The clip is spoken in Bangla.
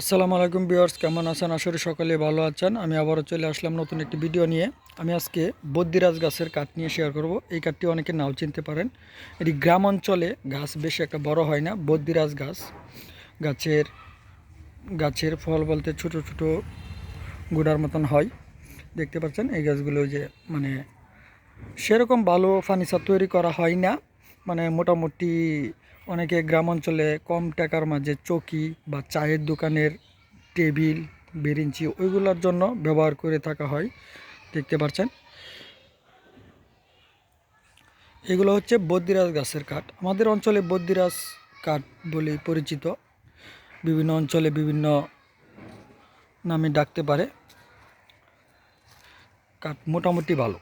আসসালামু আলাইকুম বিয়ার্স কেমন আছেন? আসলে সকালে ভালো আছেন। আমি আবারও চলে আসলাম নতুন একটি ভিডিও নিয়ে। আমি আজকে বদ্যিরাজ গাছের কাঠ নিয়ে শেয়ার করব। এই কাঠটি অনেকে নাও চিনতে পারেন। এটি গ্রাম অঞ্চলে গাছ বেশি একটা বড় হয় না। বদ্যিরাজ গাছ, গাছের গাছের ফল বলতে ছোট ছোট গোড়ার মতন হয়। দেখতে পাচ্ছেন, এই গাছগুলো যে মানে সেরকম ভালো ফার্নিচার তৈরি করা হয় না। মানে মোটামুটি অনেকে গ্রাম অঞ্চলে কম টাকার মাঝে চকি বা চায়ের দোকানের টেবিল বেরিঞ্চি ওইগুলোর জন্য ব্যবহার করে থাকা হয়। দেখতে পাচ্ছেন এগুলো হচ্ছে বদ্যিরাজ গাছের কাঠ। আমাদের অঞ্চলে বদ্যিরাজ কাঠ বলে পরিচিত। বিভিন্ন অঞ্চলে বিভিন্ন নামে ডাকতে পারে। কাঠ মোটামুটি ভালো।